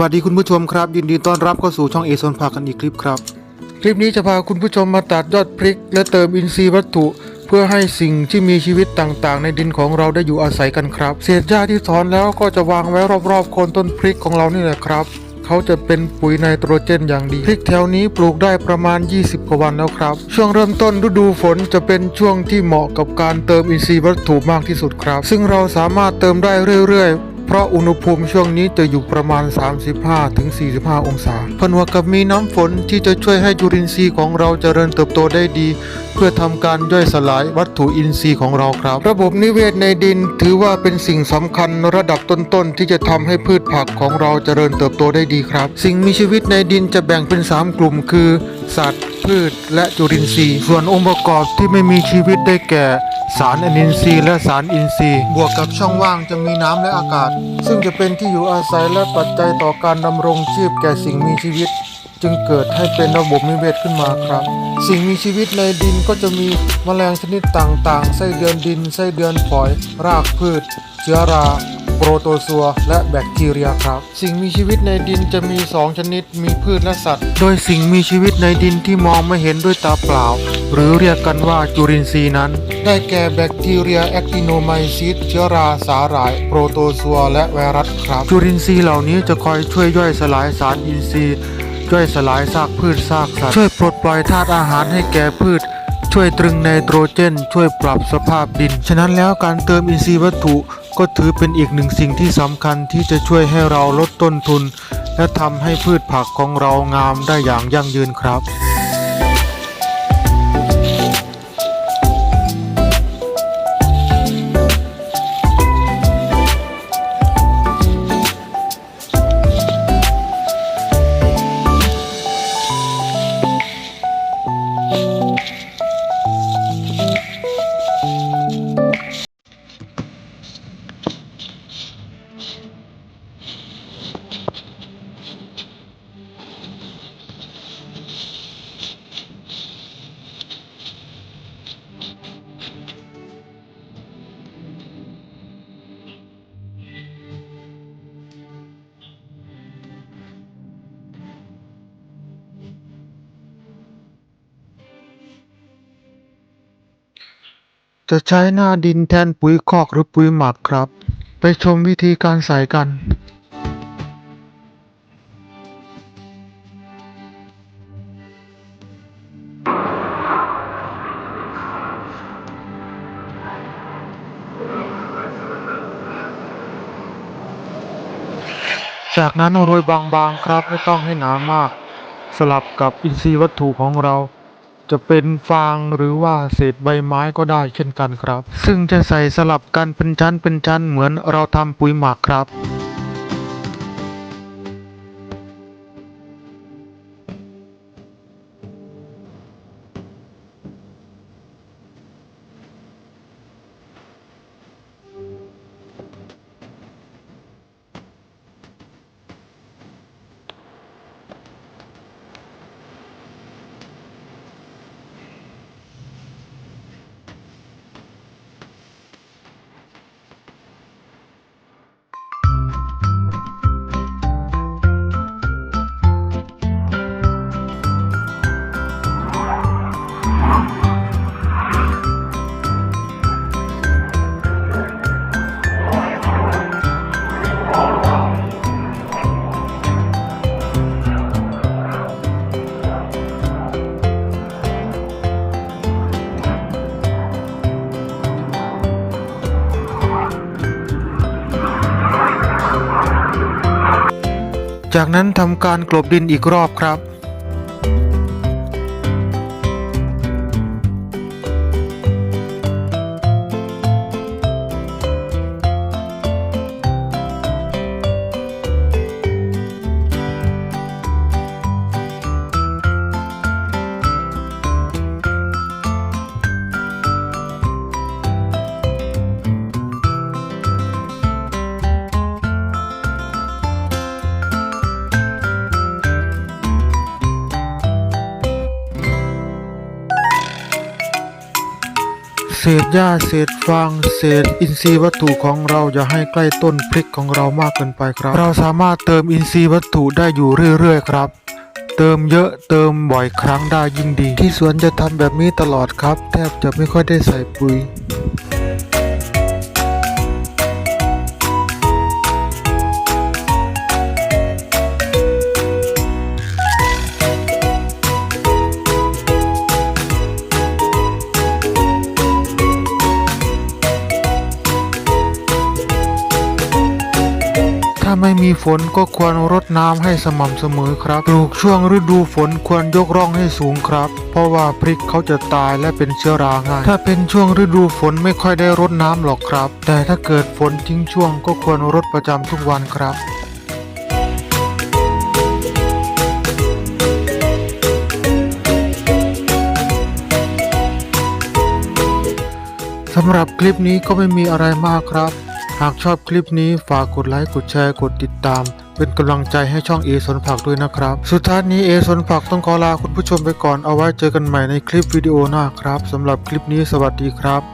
วัสดีคุณผู้ชมครับ ยินดีต้อนรับเข้าสู่ช่องเอซอนพากันอีกคลิปครับ คลิปนี้จะพาคุณผู้ชมมาตัดยอดพริก และเติมอินทรีย์วัตถุ เพื่อให้สิ่งที่มีชีวิตต่างๆ ในดินของเราได้อยู่อาศัยกันครับ เศษหญ้าที่ถอนแล้วก็จะวางไว้รอบๆโคนต้นพริกของเรานี่แหละครับเขาจะเป็นปุ๋ยไนโตรเจนอย่างดี พริกแถวนี้ปลูกได้ประมาณ 20 กว่าวันแล้วครับ ช่วงเริ่มต้นฤดูฝนจะเป็นช่วงที่เหมาะกับการเติมอินทรีย์วัตถุมากที่สุดครับ ซึ่งเราสามารถเติมได้เรื่อยๆ เพราะอุณหภูมิช่วงนี้จะอยู่ประมาณ 35-45 องศาผนวกกับมีน้ำฝนที่จะช่วยให้จุลินทรีย์ของเราเจริญเติบโตได้ดี เพื่อทำการย่อยสลายวัตถุอินทรีย์ของเราครับ ระบบนิเวศในดินถือว่าเป็นสิ่งสำคัญระดับต้นๆที่จะทำให้พืชผักของเราเจริญเติบโตได้ดีครับ สิ่งมีชีวิตในดินจะแบ่งเป็น 3 กลุ่ม คือ สัตว์ พืช และจุลินทรีย์ ส่วนองค์ประกอบที่ไม่มีชีวิตได้แก่ สารอนินทรีย์และสารอินทรีย์ บวกกับช่องว่างจะมีน้ำและอากาศ ซึ่งจะเป็นที่อยู่อาศัยและปัจจัยต่อการดำรงชีพแก่สิ่งมีชีวิต จึงเกิดให้เป็นระบบนิเวศขึ้นมาครับ สิ่งมีชีวิตในดินก็จะมีแมลงชนิดต่างๆ ไส้เดือนดิน ไส้เดือนฝอย รากพืช เชื้อรา โปรโตซัวและแบคทีเรียครับ สิ่งมีชีวิตในดินจะมี 2 ชนิดมีพืชและสัตว์ โดยสิ่งมีชีวิตในดินที่มองไม่เห็นด้วยตาเปล่า หรือเรียกกันว่าจุลินทรีย์นั้น ได้แก่แบคทีเรียแอคติโนไมซิสเชื้อราสาหร่าย โปรโตซัวและไวรัสครับ จุลินทรีย์เหล่านี้จะคอยช่วยย่อยสลายสารอินทรีย์ย่อยสลายซากพืชซากสัตว์ ช่วยปลดปล่อยธาตุอาหารให้แก่พืชช่วยตรึงไนโตรเจน ช่วยปรับสภาพดิน ฉะนั้นแล้วการเติมอินทรีย์วัตถุ ก็ถือเป็นอีกหนึ่งสิ่งที่สำคัญที่จะช่วยให้เราลดต้นทุน และทำให้พืชผักของเรางามได้อย่างยั่งยืนครับ จะใช้หน้าดินแทนปุ๋ยคอกหรือปุ๋ยหมักครับ ไปชมวิธีการใส่กันจากนั้นโรยบางๆครับไม่ต้องให้หนามาก สลับกับอินทรีย์วัตถุของเรา จะเป็นฟางหรือว่าเศษใบไม้ก็ได้เช่นกันครับ ซึ่งจะใส่สลับกันเป็นชั้นเป็นชั้นเหมือนเราทำปุ๋ยหมักครับ จากนั้นทำการกลบดินอีกรอบครับ เศษหญ้าเศษฟางเศษอินทรีย์วัตถุของเราอย่าให้ใกล้ต้นพริกของเรามากเกินไปครับ เราสามารถเติมอินทรีย์วัตถุได้อยู่เรื่อยๆครับ เติมเยอะเติมบ่อยครั้งได้ยิ่งดี ที่สวนจะทำแบบนี้ตลอดครับ แทบจะไม่ค่อยได้ใส่ปุ๋ย ไม่มีฝนก็ควรรดน้ำให้สม่ำเสมอครับ ปลูกช่วงฤดูฝนควรยกร่องให้สูงครับ เพราะว่าพริกเขาจะตายและเป็นเชื้อราง่าย ถ้าเป็นช่วงฤดูฝนไม่ค่อยได้รดน้ำหรอกครับ แต่ถ้าเกิดฝนทิ้งช่วงก็ควรรดประจำทุกวันครับสำหรับคลิปนี้ก็ไม่มีอะไรมากครับ หากชอบคลิปนี้ฝากกดไลค์กดแชร์กดติดตาม เป็นกำลังใจให้ช่องเอสนผักด้วยนะครับ สุดท้ายนี้เอสนผักต้องขอลาคุณผู้ชมไปก่อนเอาไว้เจอกันใหม่ในคลิปวิดีโอหน้าครับสำหรับคลิปนี้สวัสดีครับ